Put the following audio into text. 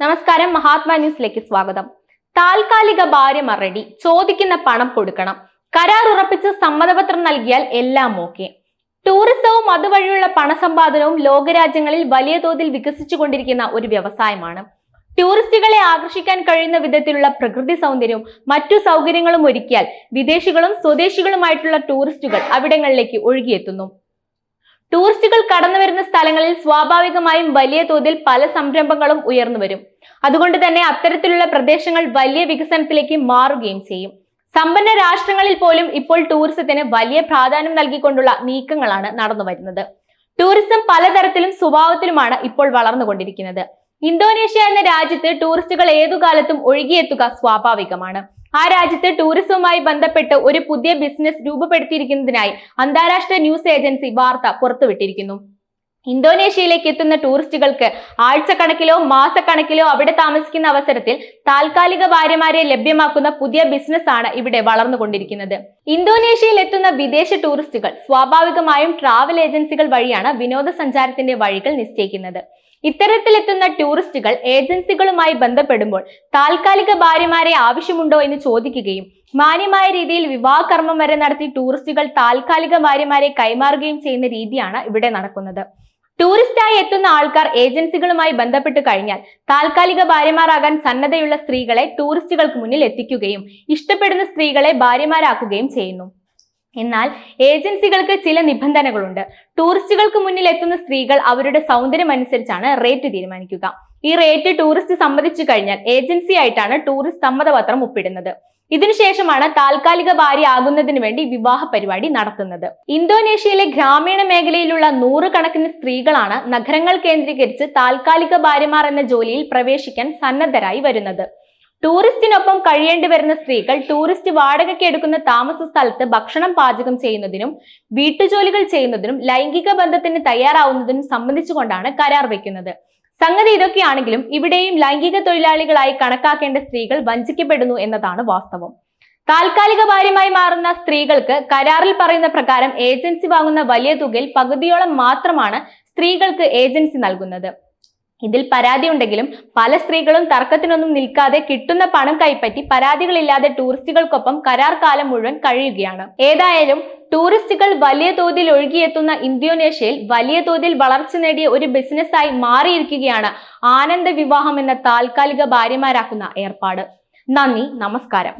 നമസ്കാരം മഹാത്മാ ന്യൂസിലേക്ക് സ്വാഗതം. താൽക്കാലിക ഭാര്യ മറടി ചോദിക്കുന്ന പണം കൊടുക്കണം. കരാർ ഉറപ്പിച്ച് സമ്മതപത്രം നൽകിയാൽ എല്ലാം ഓക്കെ. ടൂറിസവും അതുവഴിയുള്ള പണസമ്പാദനവും ലോകരാജ്യങ്ങളിൽ വലിയ തോതിൽ വികസിച്ചുകൊണ്ടിരിക്കുന്ന ഒരു വ്യവസായമാണ്. ടൂറിസ്റ്റുകളെ ആകർഷിക്കാൻ കഴിയുന്ന വിധത്തിലുള്ള പ്രകൃതി സൗന്ദര്യവും മറ്റു സൗകര്യങ്ങളും ഒരുക്കിയാൽ വിദേശികളും സ്വദേശികളുമായിട്ടുള്ള ടൂറിസ്റ്റുകൾ അവിടങ്ങളിലേക്ക് ഒഴുകിയെത്തുന്നു. ടൂറിസ്റ്റുകൾ കടന്നു വരുന്ന സ്ഥലങ്ങളിൽ സ്വാഭാവികമായും വലിയ തോതിൽ പല സംരംഭങ്ങളും ഉയർന്നു വരും. അതുകൊണ്ട് തന്നെ അത്തരത്തിലുള്ള പ്രദേശങ്ങൾ വലിയ വികസനത്തിലേക്ക് മാറുകയും ചെയ്യും. സമ്പന്ന രാഷ്ട്രങ്ങളിൽ പോലും ഇപ്പോൾ ടൂറിസത്തിന് വലിയ പ്രാധാന്യം നൽകിക്കൊണ്ടുള്ള നീക്കങ്ങളാണ് നടന്നു വരുന്നത്. ടൂറിസം പലതരത്തിലും സ്വഭാവത്തിലുമാണ് ഇപ്പോൾ വളർന്നുകൊണ്ടിരിക്കുന്നത്. ഇന്തോനേഷ്യ എന്ന രാജ്യത്ത് ടൂറിസ്റ്റുകൾ ഏതു കാലത്തും ഒഴുകിയെത്തുക സ്വാഭാവികമാണ്. ആ രാജ്യത്ത് ടൂറിസവുമായി ബന്ധപ്പെട്ട് ഒരു പുതിയ ബിസിനസ് രൂപപ്പെടുത്തിയിരിക്കുന്നതിനായി അന്താരാഷ്ട്ര ന്യൂസ് ഏജൻസി വാർത്ത പുറത്തുവിട്ടിരിക്കുന്നു. ഇന്തോനേഷ്യയിലേക്ക് എത്തുന്ന ടൂറിസ്റ്റുകൾക്ക് ആഴ്ചക്കണക്കിലോ മാസക്കണക്കിലോ അവിടെ താമസിക്കുന്ന അവസരത്തിൽ താൽക്കാലിക ഭാര്യമാരെ ലഭ്യമാക്കുന്ന പുതിയ ബിസിനസ് ആണ് ഇവിടെ വളർന്നുകൊണ്ടിരിക്കുന്നത്. ഇന്തോനേഷ്യയിൽ എത്തുന്ന വിദേശ ടൂറിസ്റ്റുകൾ സ്വാഭാവികമായും ട്രാവൽ ഏജൻസികൾ വഴിയാണ് വിനോദസഞ്ചാരത്തിന്റെ വഴികൾ നിശ്ചയിക്കുന്നത്. ഇത്തരത്തിലെത്തുന്ന ടൂറിസ്റ്റുകൾ ഏജൻസികളുമായി ബന്ധപ്പെടുമ്പോൾ താൽക്കാലിക ഭാര്യമാരെ ആവശ്യമുണ്ടോ എന്ന് ചോദിക്കുകയും മാന്യമായ രീതിയിൽ വിവാഹകർമ്മം വരെ നടത്തി ടൂറിസ്റ്റുകൾ താൽക്കാലിക ഭാര്യമാരെ കൈമാറുകയും ചെയ്യുന്ന രീതിയാണ് ഇവിടെ നടക്കുന്നത്. ടൂറിസ്റ്റായി എത്തുന്ന ആൾക്കാർ ഏജൻസികളുമായി ബന്ധപ്പെട്ട് കഴിഞ്ഞാൽ താൽക്കാലിക ഭാര്യമാരാകാൻ സന്നദ്ധയുള്ള സ്ത്രീകളെ ടൂറിസ്റ്റുകൾക്ക് മുന്നിൽ എത്തിക്കുകയും ഇഷ്ടപ്പെടുന്ന സ്ത്രീകളെ ഭാര്യമാരാക്കുകയും ചെയ്യുന്നു. എന്നാൽ ഏജൻസികൾക്ക് ചില നിബന്ധനകളുണ്ട്. ടൂറിസ്റ്റുകൾക്ക് മുന്നിൽ എത്തുന്ന സ്ത്രീകൾ അവരുടെ സൗന്ദര്യം അനുസരിച്ചാണ് റേറ്റ് തീരുമാനിക്കുക. ഈ റേറ്റ് ടൂറിസ്റ്റ് സമ്മതിച്ചു കഴിഞ്ഞാൽ ഏജൻസി ആയിട്ടാണ് ടൂറിസ്റ്റ് സമ്മതപത്രം ഒപ്പിടുന്നത്. ഇതിനുശേഷമാണ് താൽക്കാലിക ഭാര്യ ആകുന്നതിന് വേണ്ടി വിവാഹ പരിപാടി നടത്തുന്നത്. ഇന്തോനേഷ്യയിലെ ഗ്രാമീണ മേഖലയിലുള്ള നൂറുകണക്കിന് സ്ത്രീകളാണ് നഗരങ്ങൾ കേന്ദ്രീകരിച്ച് താൽക്കാലിക ഭാര്യമാർ എന്ന ജോലിയിൽ പ്രവേശിക്കാൻ സന്നദ്ധരായി വരുന്നത്. ടൂറിസ്റ്റിനൊപ്പം കഴിയേണ്ടി വരുന്ന സ്ത്രീകൾ ടൂറിസ്റ്റ് വാടകയ്ക്ക് എടുക്കുന്ന താമസ സ്ഥലത്ത് ഭക്ഷണം പാചകം ചെയ്യുന്നതിനും വീട്ടുജോലികൾ ചെയ്യുന്നതിനും ലൈംഗിക ബന്ധത്തിന് തയ്യാറാവുന്നതിനും സംബന്ധിച്ചുകൊണ്ടാണ് കരാർ വയ്ക്കുന്നത് സംഗതി ഇതൊക്കെയാണെങ്കിലും ഇവിടെയും ലൈംഗിക തൊഴിലാളികളായി കണക്കാക്കേണ്ട സ്ത്രീകൾ വഞ്ചിക്കപ്പെടുന്നു എന്നതാണ് വാസ്തവം. താൽക്കാലിക ഭാര്യമായി മാറുന്ന സ്ത്രീകൾക്ക് കരാറിൽ പറയുന്ന പ്രകാരം ഏജൻസി വാങ്ങുന്ന വലിയ തുകയിൽ പകുതിയോളം മാത്രമാണ് സ്ത്രീകൾക്ക് ഏജൻസി നൽകുന്നത്. ഇതിൽ പരാതി ഉണ്ടെങ്കിലും പല സ്ത്രീകളും തർക്കത്തിനൊന്നും നിൽക്കാതെ കിട്ടുന്ന പണം കൈപ്പറ്റി പരാതികളില്ലാതെ ടൂറിസ്റ്റുകൾക്കൊപ്പം കരാർ കാലം മുഴുവൻ കഴിയുകയാണ്. ഏതായാലും ടൂറിസ്റ്റുകൾ വലിയ തോതിൽ ഒഴുകിയെത്തുന്ന ഇന്തോനേഷ്യയിൽ വലിയ തോതിൽ വളർച്ച നേടിയ ഒരു ബിസിനസ്സായി മാറിയിരിക്കുകയാണ് ആനന്ദ വിവാഹം എന്ന താൽക്കാലിക ഭാര്യമാരാക്കുന്ന ഏർപ്പാട്. നന്ദി നമസ്കാരം.